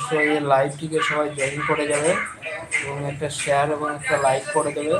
অবশ্যই লাইভটিকে সবাই জয়েন করে যাবে এবং একটা শেয়ার এবং একটা লাইক করে দেবে।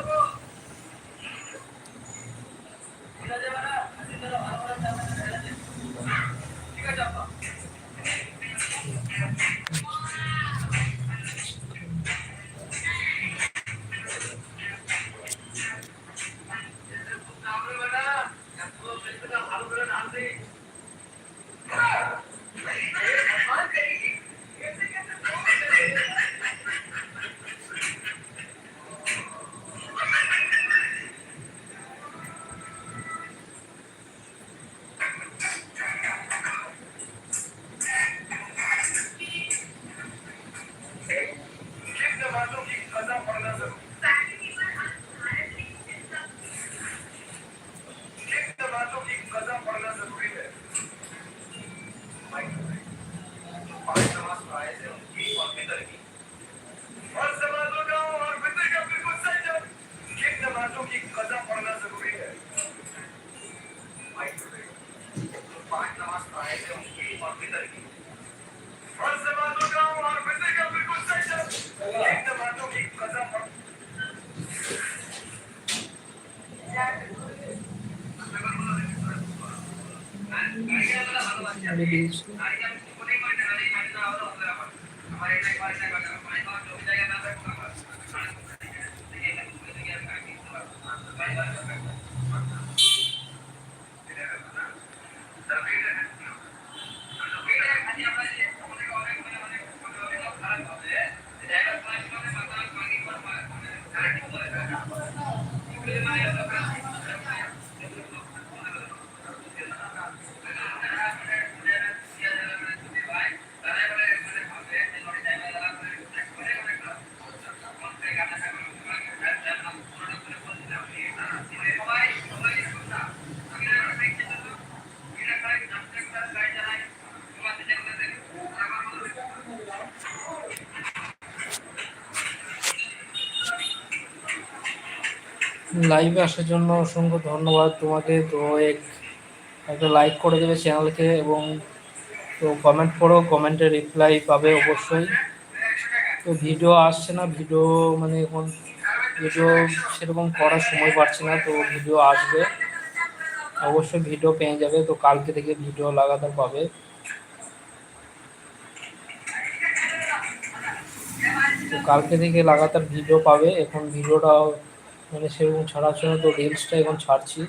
আমি দিয়েছি লাইভে আসার জন্য অসংখ্য ধন্যবাদ। তোমাকে তো এক, একটা লাইক করে দেবে চ্যানেলকে এবং তো কমেন্ট করো কমেন্টে রিপ্লাই পাবে অবশ্যই। তো ভিডিও আসছে না ভিডিও মানে এখন ভিডিও সেরকম করার সময় পাচ্ছি না, তো ভিডিও আসবে। অবশ্যই ভিডিও পেয়ে যাবে, তো কালকে থেকে ভিডিও লাগাতার পাবে। তো কালকে থেকে লাগাতার ভিডিও পাবে, এখন ভিডিওটা মানে সেরকম ছাড়ার জন্য তো রিলসটা এখন ছাড়ছি।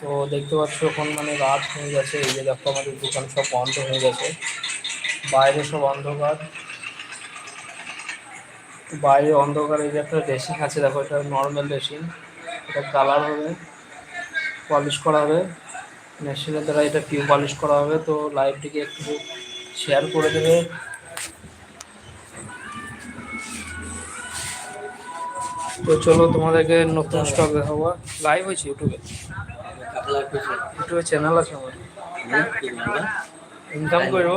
তো দেখতে পাচ্ছ এখন মানে রাত হয়ে গেছে, এই যে দেখো আমাদের দোকান সব বন্ধ হয়ে গেছে। বাইরে সব অন্ধকার। বাইরে অন্ধকার, এই যে একটা ড্রেসিং আছে, দেখো এটা নর্মাল ড্রেসিং এটা কালার হবে পলিশ করা হবে। মেশিনের দ্বারা এটা পিউ পলিশ করা হবে, তো লাইভটিকে একটু শেয়ার করে দেবে। তো চলো তোমাদেরকে নতুন স্টক দেখাবো। লাইভ হয়েছে ইউটিউবে ইউটিউবে চ্যানেল আছে আমার। ইনকাম করব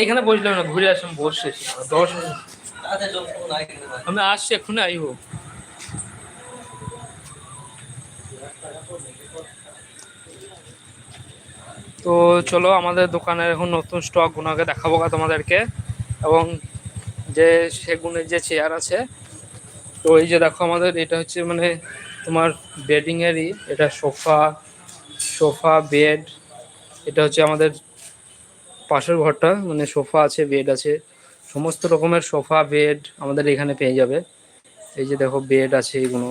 এইখানে বসলাম না, ঘুরে আসলাম, বসে দশ আমি আসছি, এক্ষুনি আইব। তো চলো আমাদের দোকানের এখন নতুন স্টক গুণাকে দেখাবো তোমাদেরকে। এবং যে সেগুনের যে চেয়ার আছে, তো এই যে দেখো আমাদের এটা হচ্ছে মানে তোমার বেডিংয়েরই এটা সোফা সোফা বেড এটা হচ্ছে আমাদের পাশের ঘরটা মানে সোফা আছে বেড আছে, সমস্ত রকমের সোফা বেড আমাদের এখানে পেয়ে যাবে। এই যে দেখো বেড আছে এগুলো।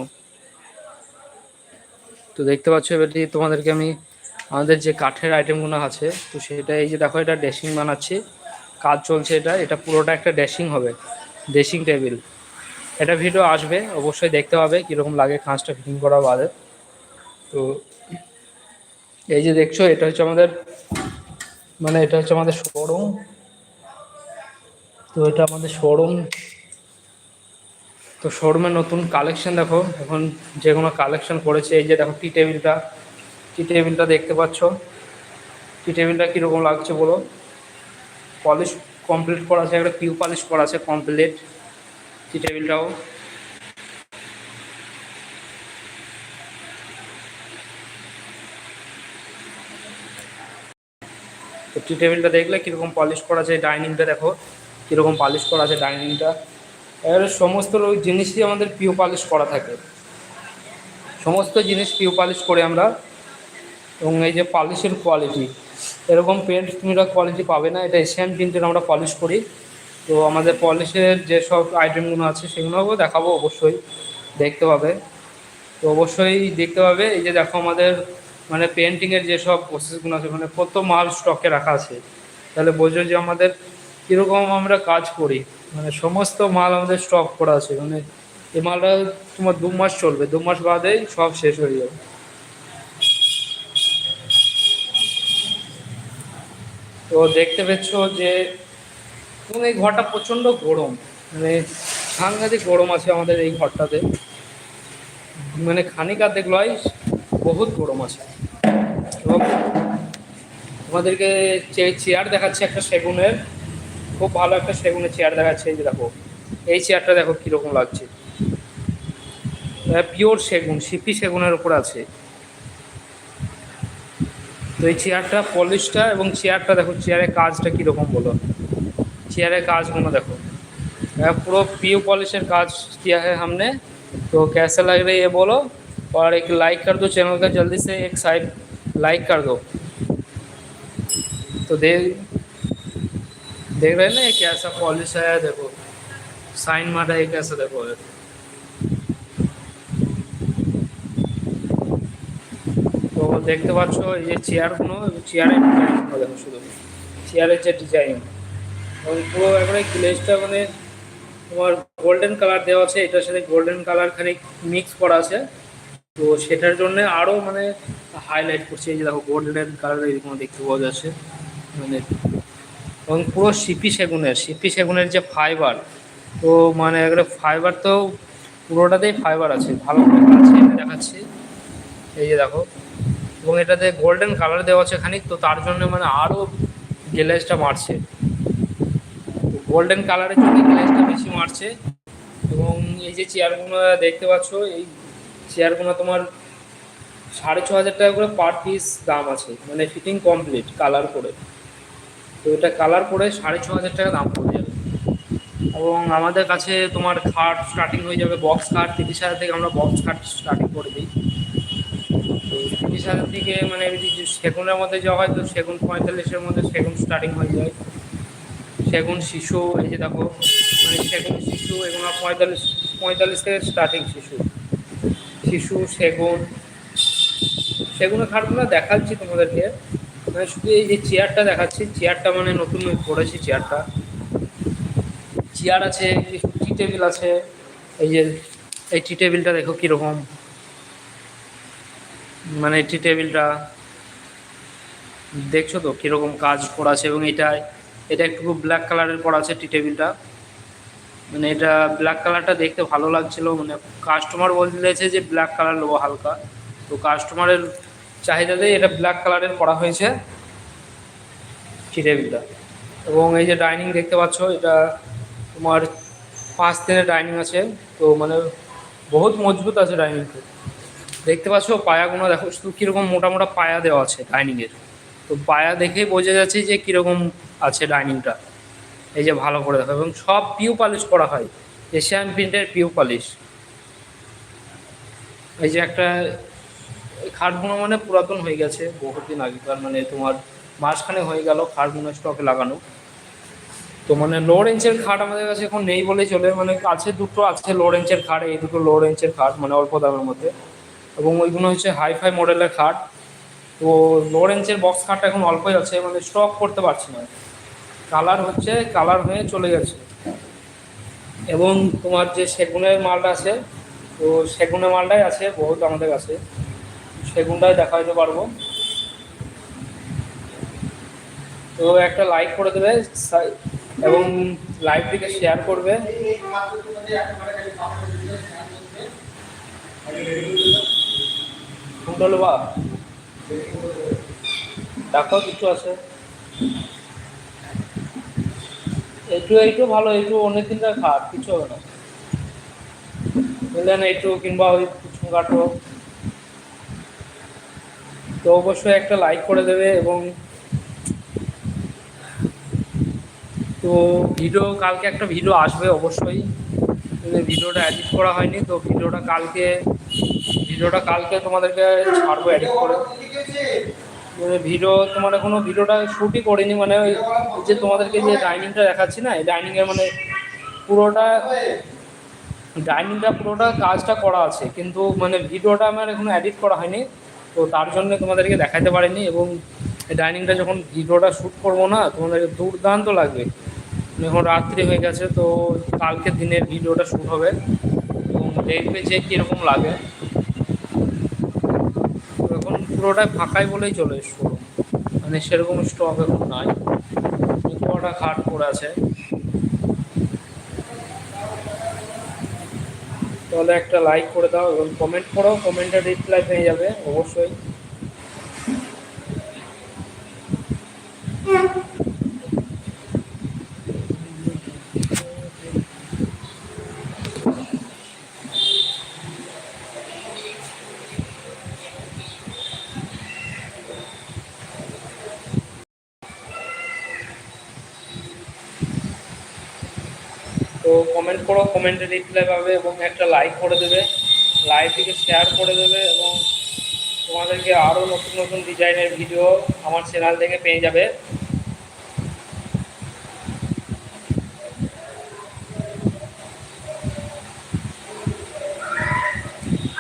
তো দেখতে পাচ্ছ এবারটি তোমাদেরকে আমি আমাদের যে কাঠের আইটেমগুলো আছে, তো সেটা এই যে দেখো এটা ড্রেসিং বানাচ্ছি। কাজ চলছে এটা এটা পুরোটা একটা ড্রেসিং হবে ড্রেসিং টেবিল। এটা ভিডিও আসবে, অবশ্যই দেখতে হবে কীরকম লাগে খাঁজটা ফিটিং করা বাদে। তো এই যে দেখছ, এটা হচ্ছে আমাদের মানে এটা হচ্ছে আমাদের শোরুম তো এটা আমাদের শোরুম তো শোরুমে নতুন কালেকশন দেখো, এখন যে কোনো কালেকশন করেছে, এই যে দেখো টি। টেবিলটা টি টেবিলটা দেখতে পাচ্ছ। টি টেবিলটা কীরকম লাগছে বলো? পলিশ কমপ্লিট করা আছে, একটা পিউ পলিশ করা আছে কমপ্লিট টি টেবিলটাও টি টেবিলটা দেখলে কীরকম পলিশ করা আছে ডাইনিংটা দেখো। কীরকম পালিশ করা আছে ডাইনিংটা এবারে সমস্ত জিনিসই আমাদের পিও পালিশ করা থাকে। সমস্ত জিনিস পিও পালিশ করে আমরা। এবং এই যে পালিশের কোয়ালিটি এরকম পেন্ট তুমি কোয়ালিটি পাবে না, এটা এশিয়ান পেন্টের আমরা পলিশ করি। তো আমাদের পলিশের যেসব আইটেমগুলো আছে, সেগুলোও দেখাবো অবশ্যই, দেখতে পাবে। তো অবশ্যই দেখতে পাবে, এই যে দেখো আমাদের মানে পেন্টিংয়ের যেসব প্রসেসগুলো আছে মানে কত মাল স্টকে রাখা আছে। তাহলে বোঝো যে আমাদের কীরকম আমরা কাজ করি মানে সমস্ত মাল আমাদের স্টক করা আছে। মানে এই মালটা তোমার দু মাস চলবে, দু মাস বাদেই সব শেষ হয়ে যাবে। তো দেখতে পেচ্ছ যে এই ঘরটা প্রচণ্ড গরম। মানে সাংঘাতিক গরম আছে আমাদের এই ঘরটাতে। মানে খানিক আর্ধেক লয় বহুত গরম আছে। এবং তোমাদেরকে চেয়ার দেখাচ্ছে একটা সেগুনের। খুব ভালো একটা সেগুনের চেয়ার দেখাচ্ছে, এই যে দেখো। এই চেয়ারটা দেখো কীরকম লাগছে। পিওর সেগুন সিপি সেগুনের উপর আছে। তো এই চেয়ারটা পলিশটা এবং চেয়ারটা দেখো চেয়ারের কাজটা কীরকম বলো? চেয়ারের কাজগুলো দেখো। পুরো পিও पॉलिशर काज किया है हमने तो कैसा लग रही है बोलो? और एक लाइक कर दो चैनल का, जल्दी से एक साइड लाइक कर दो। तो देख देख रहे हैं ना कैसा पॉलिश है, देखो। साइन मारा है कैसा देखो। है। দেখতে পাচ্ছ এই যে চেয়ারগুলো চেয়ারের ডিজাইনগুলো দেখো শুধু। চেয়ারের যে ডিজাইন পুরো একবারে গ্লেজটা মানে তোমার গোল্ডেন কালার দেওয়া আছে, এটার সাথে গোল্ডেন কালার খানিক মিক্স করা আছে। তো সেটার জন্য আরও মানে হাইলাইট করছে, এই যে দেখো গোল্ডেন কালার এরকম দেখতে পাওয়া যাচ্ছে। মানে এবং পুরো সিপি সেগুনের সিপি সেগুনের যে ফাইবার তো মানে একটা ফাইবার তো পুরোটাতেই ফাইবার আছে, ভালো আছে দেখাচ্ছি। এই যে দেখো। এবং এটাতে গোল্ডেন কালার দেওয়া আছে খানিক, তো তার জন্য মানে আরও গ্লেজটা মারছে। গোল্ডেন কালারের জন্য গ্লেজটা বেশি মারছে। এবং এই যে চেয়ারগুলো দেখতে পাচ্ছ, এই চেয়ারগুলো তোমার সাড়ে ছ হাজার টাকা করে পার পিস দাম আছে। মানে ফিটিং কমপ্লিট কালার করে। তো এটা কালার করে সাড়ে ছ হাজার টাকা দাম পড়ে যাবে। এবং আমাদের কাছে তোমার খাট স্টার্টিং হয়ে যাবে বক্স খাট তিরিশ হাজার থেকে আমরা বক্স খাট স্টার্টিং করে দিই। হাজার থেকে মানে সেগুনের মধ্যে যাওয়া হয়, তো সেগুন পঁয়তাল্লিশের মধ্যে সেগুন স্টার্টিং হয়ে যায়। সেগুন শিশু, এই যে দেখো মানে সেগুন শিশু এগুলো পঁয়তাল্লিশ পঁয়তাল্লিশ থেকে স্টার্টিং শিশু। শিশু, সেগুন, সেগুনের খাটগুলো দেখাচ্ছি তোমাদেরকে। মানে শুধু এই যে চেয়ারটা দেখাচ্ছি চেয়ারটা মানে নতুন করেছি চেয়ারটা চেয়ার আছে টি টেবিল আছে, এই যে, এই টি টেবিলটা দেখো কীরকম। মানে টি টেবিলটা দেখছ তো কীরকম কাজ করা আছে এবং এটায় এটা একটু ব্ল্যাক কালারের করা আছে টি টেবিলটা মানে এটা ব্ল্যাক কালারটা দেখতে ভালো লাগছিল মানে কাস্টমার বলতেছে যে ব্ল্যাক কালার নেব হালকা। তো কাস্টমারের চাহিদাতেই এটা ব্ল্যাক কালারের করা হয়েছে টি টেবিলটা এবং এই যে ডাইনিং দেখতে পাচ্ছ, এটা তোমার পাঁচ দিনের ডাইনিং আছে। তো মানে বহুত মজবুত আছে ডাইনিংটা দেখতে পাচ্ছ পায়াগুলো, দেখো শুধু কীরকম মোটা মোটা পায়া দেওয়া আছে ডাইনিংয়ের তো পায়া দেখেই বোঝা যাচ্ছে যে কীরকম আছে ডাইনিংটা এই যে ভালো করে দেখো, এবং সব পিউ পালিশ করা হয়, এশিয়ান প্রিন্টের পিউ পালিশ। এই যে একটা খাটগুলো মানে পুরাতন হয়ে গেছে, বহুত দিন আগেকার মানে তোমার মাঝখানে হয়ে গেল খাটগুলো স্টকে লাগানো। তো মানে লো রেঞ্জের খাট আমাদের কাছে এখন নেই বলেই চলে মানে কাছে দুটো আছে লো রেঞ্জের খাট, এই দুটো লো রেঞ্জের খাট মানে অল্প দামের মধ্যে। এবং ওইগুলো হচ্ছে হাইফাই মডেলের খাট। তো লো রেঞ্জের বক্স খাটটা এখন অল্পই আছে মানে স্টক করতে পারছি না। কালার হচ্ছে কালার হয়ে চলে গেছে। এবং তোমার যে সেগুনের মালটা আছে, তো সেগুনের মালটাই আছে, বহুত আমাদের কাছে। সেগুনটাই দেখাইতে পারব। তো একটা লাইক করে দেবে এবং লাইভটিকে শেয়ার করবে। কোনটা হলো বা দেখো, কিছু আছে। একটু একটু ভালো একটু অনেক দিনটা খাট, কিছু হবে না। বুঝলেন একটু কিংবা ওই পিছন কাটো তো অবশ্যই একটা লাইক করে দেবে এবং তো ভিডিও, কালকে একটা ভিডিও আসবে অবশ্যই। ভিডিওটা এডিট করা হয়নি, তো ভিডিওটা কালকে ভিডিওটা কালকে তোমাদেরকে ছাড়বো এডিট করে। মানে ভিডিও তোমার এখনও ভিডিওটা শ্যুটই করিনি মানে ওই যে তোমাদেরকে যে ডাইনিংটা দেখাচ্ছি না, এই ডাইনিংয়ের মানে পুরোটা ডাইনিংটা পুরোটা কাজটা করা আছে, কিন্তু মানে ভিডিওটা আমার এখনও এডিট করা হয়নি, তো তার জন্য তোমাদেরকে দেখাতে পারিনি এবং ডাইনিংটা যখন ভিডিওটা শ্যুট করব না, তোমাদেরকে দুর্দান্ত লাগবে। এখন রাত্রি হয়ে গেছে, তো কালকে দিনের ভিডিওটা শ্যুট হবে। দেখবে যে কীরকম লাগে। এখন পুরোটাই ফাঁকাই বলেই চলে এসছো মানে সেরকম স্টক এখন নাই। কটা খাট পড়ে আছে। তাহলে একটা লাইক করে দাও এবং কমেন্ট করো। কমেন্টে রিপ্লাই পেয়ে যাবে, অবশ্যই তো কমেন্ট করো কমেন্টে রিপ্লাই পাবে এবং একটা লাইক করে দেবে। লাইকটিকে শেয়ার করে দেবে এবং তোমাদেরকে আরও নতুন নতুন ডিজাইনের ভিডিও আমার চ্যানেল থেকে পেয়ে যাবে।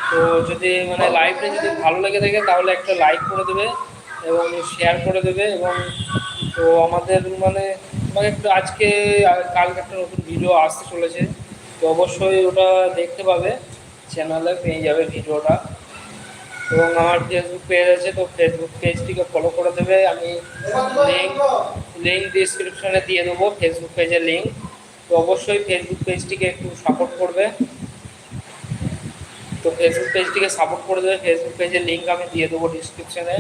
তো যদি মানে লাইভটা যদি ভালো লেগে থাকে, তাহলে একটা লাইক করে দেবে এবং শেয়ার করে দেবে এবং তো আমাদের মানে আমাকে একটু আজকে কালকে একটা নতুন ভিডিও আসতে চলেছে। তো অবশ্যই ওটা দেখতে পাবে চ্যানেলে পেয়ে যাবে ভিডিওটা এবং আমার ফেসবুক পেজ আছে, তো ফেসবুক পেজটিকে ফলো করে দেবে। আমি লিঙ্ক লিঙ্ক ডিসক্রিপশনে দিয়ে দেবো ফেসবুক পেজের লিঙ্ক তো অবশ্যই ফেসবুক পেজটিকে একটু সাপোর্ট করবে। তো ফেসবুক পেজটিকে সাপোর্ট করে দেবে। ফেসবুক পেজের লিঙ্ক আমি দিয়ে দেবো ডিসক্রিপশনে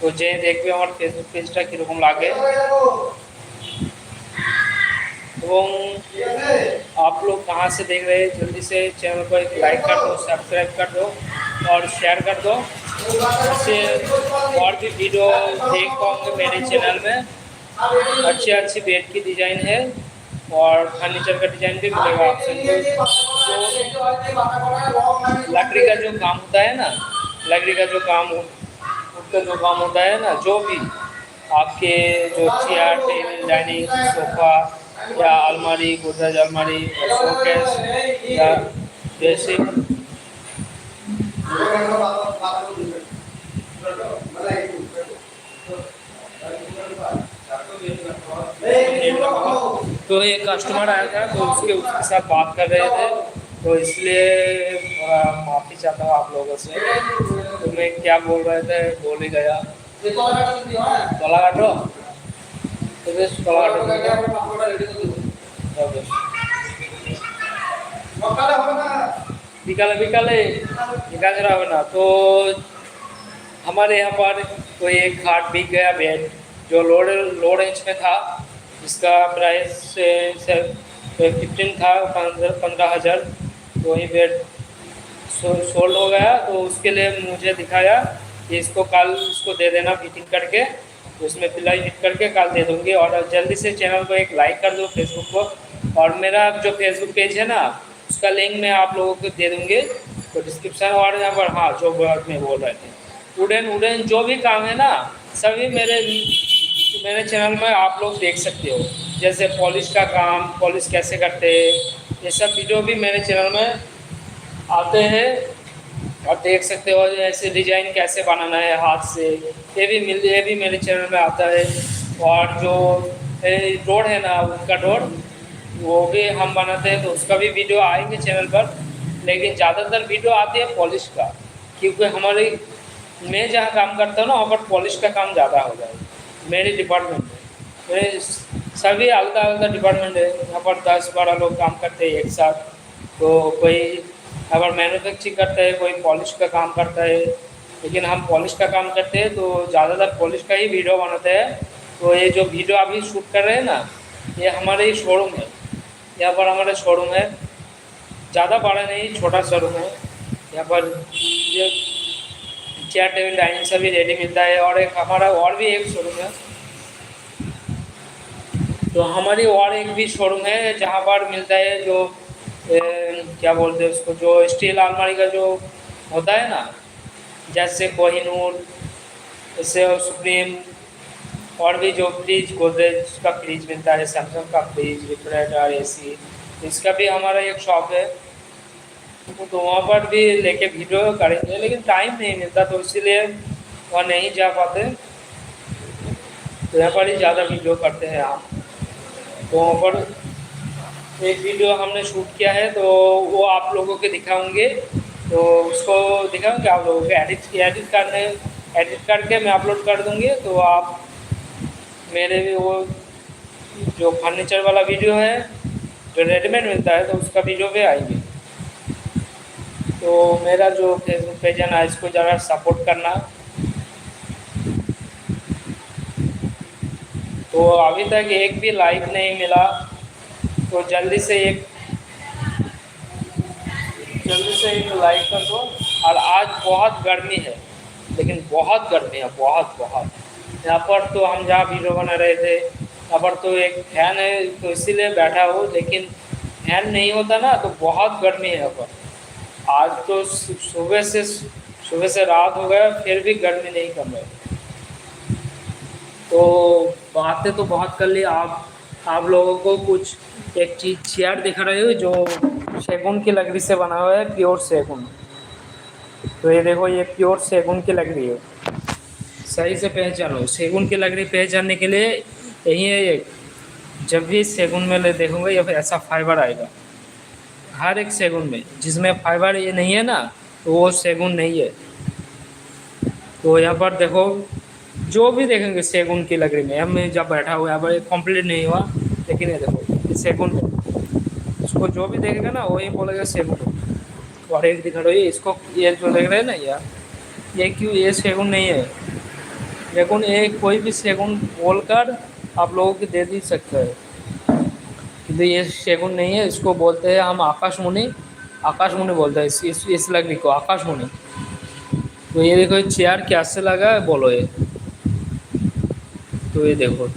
তো যে দেখবে আমার ফেসবুক পেজটা কীরকম লাগে। এবং आप लोग कहाँ से देख रहे हैं, जल्दी से चैनल को एक लाइक कर दो सब्सक्राइब कर दो और शेयर कर दो। इससे और भी वीडियो देख पाओगे मेरे चैनल में। अच्छी अच्छी बेड की डिज़ाइन है और फर्नीचर का डिज़ाइन भी मिलेगा आपसे। जो लकड़ी का जो काम होता है ना, लकड़ी का जो काम उसका जो काम होता है ना, जो भी आपके जो चेयर टेबल डाइनिंग सोफा या अलमारी गोदरेज अलमारी शोकेस या ड्रेसिंग तो एक कस्टमर आया था तो उसके उसके साथ बात कर रहे थे। तो इसलिए माफ़ी चाहता हूँ आप लोगों से। तो मैं क्या बोल रहे थे बोल ही गया। तो तला काटो হবে। বিকালে বিকালে বিকালে হবে না तो हमारे यहाँ पर कोई एक खाट बिक गया बेड जो लो लो रेंज में था इसका प्राइस से फिफ्टीन था पंद्रह पंद्रह हज़ार तो ये बेड सोल्ड हो गया तो उसके लिए मुझे दिखाया कि इसको कल इसको दे देना फिटिंग करके उसमें पिलाई फिट करके कल दे दूँगी और जल्दी से चैनल को एक लाइक कर दो फेसबुक को। और मेरा जो फेसबुक पेज है ना, उसका लिंक मैं आप लोगों को दे दूँगी। तो डिस्क्रिप्शन और यहाँ पर हाँ जो वर्ड में बोल रहे थे। वुडन वुडन जो भी काम है ना, सभी मेरे मेरे चैनल में आप लोग देख सकते हो। जैसे पॉलिश का काम पॉलिश कैसे करते हैं, ये सब वीडियो भी मेरे चैनल में आते हैं। और देख सकते हो ऐसे डिज़ाइन कैसे बनाना है हाथ से। ये भी मिल, ये भी मेरे चैनल में आता है। और जो रोड है ना, उनका डोर, वो भी हम बनाते हैं तो उसका भी वीडियो आएँगे चैनल पर। लेकिन ज़्यादातर वीडियो आती है पॉलिश का, क्योंकि हमारी मैं जहाँ काम करता हूँ ना, वहाँ पर पॉलिश का काम ज़्यादा हो जाए, मेरे डिपार्टमेंट में। मेरे सभी अलग अलग डिपार्टमेंट है, यहाँ पर दस बारह लोग काम करते हैं एक साथ। तो कोई पर मैन्युफैक्चरिंग करता है, कोई पॉलिश का काम करता है, लेकिन हम पॉलिश का काम करते हैं तो ज़्यादातर पॉलिश का ही वीडियो बनाते हैं। तो ये जो वीडियो अभी शूट कर रहे हैं ना, ये हमारे ही शोरूम है। यहाँ पर हमारा शोरूम है। ज़्यादा बड़ा नहीं, छोटा शोरूम है। यहाँ पर ये चेयर टेबल डाइनिंग सभी रेडी मिलता है। और एक हमारा और भी एक शोरूम है। तो हमारी और एक भी शोरूम है, जहाँ पर मिलता है जो क्या बोलते हैं उसको, जो स्टील आलमारी का जो होता है ना, जैसे कोहिनूर जैसे सुप्रीम, और भी जो फ्रिज गोदरेज का फ्रिज मिलता है, सैमसंग का फ्रिज रिफ्रिजरेटर एसी, इसका भी हमारा एक शॉप है। तो वहाँ पर भी लेके वीडियो करेंगे, लेकिन टाइम नहीं मिलता तो इसीलिए वहाँ नहीं जा पाते। तो यहाँ पर ही ज़्यादा वीडियो करते हैं आप। तो वहाँ पर एक वीडियो हमने शूट किया है तो वो आप लोगों के दिखाऊँगे। तो उसको दिखाऊँगे आप लोगों को एडिट एडिट करने एडिट करके मैं अपलोड कर दूँगी। तो आप मेरे भी वो जो फर्नीचर वाला वीडियो है, जो रेडीमेड मिलता है तो उसका वीडियो भी आएँगे। तो मेरा जो फेसबुक पेज है ना, इसको ज़रा सपोर्ट करना। तो अभी तक एक भी लाइक नहीं मिला। तो जल्दी से एक, जल्दी से एक लाइक कर दो। और आज बहुत गर्मी है, लेकिन बहुत गर्मी है, बहुत बहुत। यहाँ पर तो हम जहाँ वीडियो बना रहे थे, यहाँ पर तो एक फ़ैन है तो इसीलिए बैठा हो, लेकिन फ़ैन नहीं होता ना तो बहुत गर्मी है यहाँ पर। आज तो सुबह से सुबह से रात हो गया, फिर भी गर्मी नहीं कम है। तो बातें तो बहुत कर ली, आप आप लोगों को कुछ एक चीज़ चेयर दिखा रही हो जो सेगुन की लकड़ी से बना हुआ है प्योर सेगुन तो ये देखो ये प्योर सेगुन की लकड़ी है सही से पहचानो सेगुन की लकड़ी पहचानने के लिए यही है एक जब भी सेगुन में ले देखोगे या फिर ऐसा फाइबर आएगा। हर एक सेगुन में, जिसमें फाइबर ये नहीं है ना तो वो सेगुन नहीं है। तो यहाँ पर देखो, जो भी देखेंगे सेगुन की लकड़ी में हम जब बैठा हुआ यहाँ पर कंप्लीट नहीं हुआ, लेकिन ये देखो। ये सेगुन है उसको जो भी देखेगा ना वही बोलेगा सेगुन और एक दिखा रही इसको ये जो देख रहे हैं ना यार ये क्यों ये सेगुन नहीं है सेगुन ये कोई भी सेगुन बोलकर आप लोगों को दे दी सकते हैं किंतु ये सेगुन नहीं है इसको बोलते हैं हम आकाशमुनि आकाशमुनि बोलते हैं इस, इस, इस लकड़ी को आकाशमुनि तो ये देखो चेयर कैसे लगा है बोलो ये तो ये देखो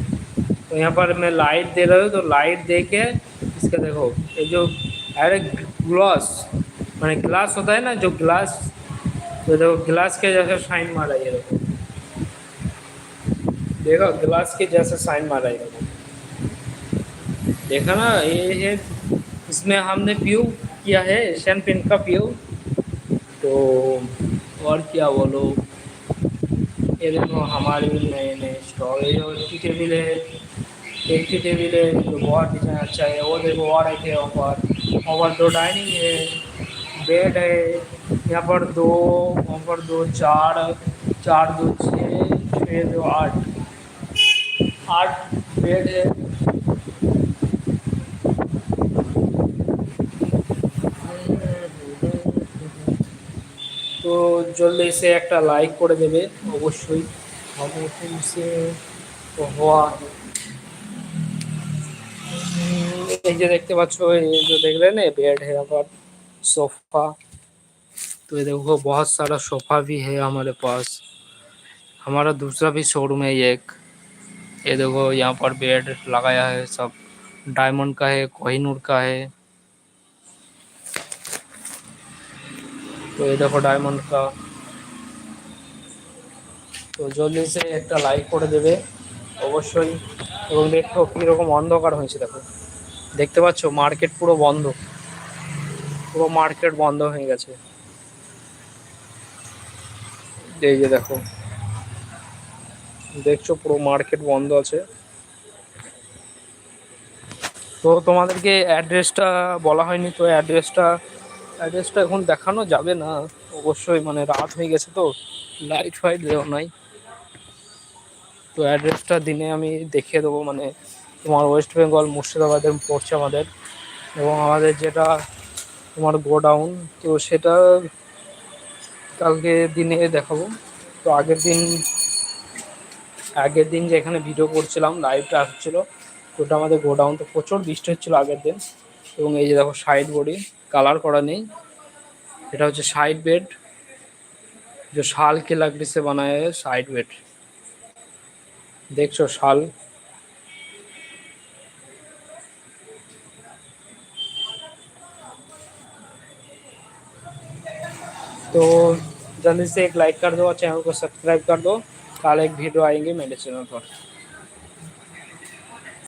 तो यहाँ पर मैं लाइट दे रहा हूँ तो लाइट दे के इसका देखो, ये जो अरे ग्लास मैंने ग्लास होता है ना, जो ग्लास तो देखो ग्लास के जैसे शाइन मारा ये देखो देखो ग्लास के जैसे शाइन मारा ये देखो ना, ये है, इसमें हमने पीयू किया है एशियन पिन का पीयू। तो और क्या बोलो? ये देखो हमारे नए नए स्टॉक है, और टेबल है एक टी टेबल है जो बहुत डिजाइन अच्छा है वो देखो और एक है ऊपर ऊपर दो डाइनिंग है बेड है यहाँ पर दो वहाँ पर दो चार चार दो छः छः दो आठ आठ बेड है তো জলদি এসে একটা লাইক করে দেবে অবশ্যই অবশ্যই হওয়া এই যে দেখতে পাচ্ছ ये जो देख रहे हैं ना बेड है यहाँ पर सोफा तो ये देखो बहुत सारा सोफा भी है हमारे पास हमारा दूसरा भी शोरूम है ये एक ये देखो यहाँ पर बेड लगाया है सब डायमंड का है कोहिनूर का है তো এই দেখো ডায়মন্ড কা তো জলদি সে একটা লাইক করে দেবে অবশ্যই এবং দেখো কীরকম অন্ধকার হয়েছে দেখো দেখতে পাচ্ছ মার্কেট পুরো বন্ধ। পুরো মার্কেট বন্ধ হয়ে গেছে। এই যে দেখো। দেখছ, পুরো মার্কেট বন্ধ আছে। তো তোমাদেরকে অ্যাড্রেসটা বলা হয়নি, তো অ্যাড্রেসটা অ্যাড্রেসটা এখন দেখানো যাবে না। অবশ্যই মানে রাত হয়ে গেছে তো লাইট ফাইট দেওয়া নাই। তো অ্যাড্রেসটা দিনে আমি দেখিয়ে দেবো মানে তোমার ওয়েস্ট বেঙ্গল, মুর্শিদাবাদে পড়ছে আমাদের। এবং আমাদের যেটা তোমার গোডাউন, তো সেটা কালকে দিনে দেখাবো। তো আগের দিন আগের দিন যেখানে ভিডিও করছিলাম লাইভটা আসছিল ওটা আমাদের গোডাউন তো প্রচুর বৃষ্টি হচ্ছিল আগের দিন। এবং এই যে দেখো সাইড বোর্ডে কালার করা নেই। এটা হচ্ছে সাইড বেড যে শাল কে সে বানায় সাইড বেড দেখছ শাল? तो जल्दी से एक लाइक कर दो और चैनल को सब्सक्राइब कर दो। कल एक वीडियो आएँगे मेरे चैनल पर।